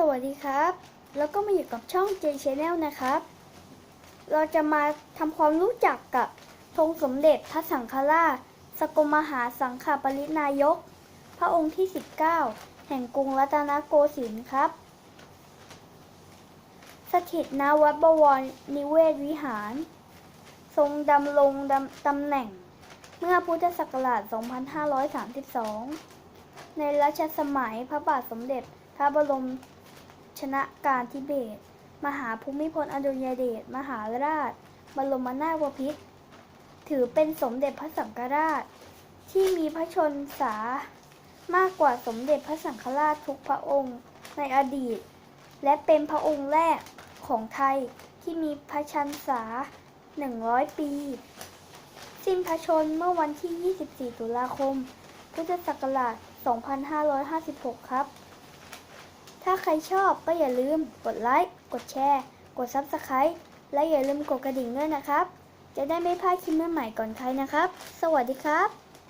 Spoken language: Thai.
สวัสดีครับ แล้วก็มาอยู่กับช่อง J Channel นะครับ เราจะมาทำความรู้จักกับธงสมเด็จพระสังฆราช สกลมหาสังฆปรินายก พระองค์ที่ 19 แห่งกรุงรัตนโกสินทร์ครับ สถิตณวัดบวรนิเวศวิหาร ทรงดำรงดำตำแหน่ง เมื่อพุทธศักราช 2532 ในรัชสมัยพระบาทสมเด็จพระบรม ชนะกาธิเบศรมหาภูมิพลอดุลยเดช มหาราช บรมนาถบพิตร ถือเป็นสมเด็จพระสังฆราช ที่มีพระชนสามากกว่าสมเด็จพระสังฆราชทุกพระองค์ในอดีต และเป็นพระองค์แรกของไทยที่มีพระชันษา 100 ปี สิ้นพระชนเมื่อวันที่ 24 ตุลาคม พุทธศักราช 2556 ครับ ถ้าใครชอบก็อย่าลืมกดไลค์ กดแชร์ กด Subscribe และอย่าลืมกดกระดิ่งด้วยนะครับ จะได้ไม่พลาดคลิปใหม่ๆก่อนใครนะครับ สวัสดีครับ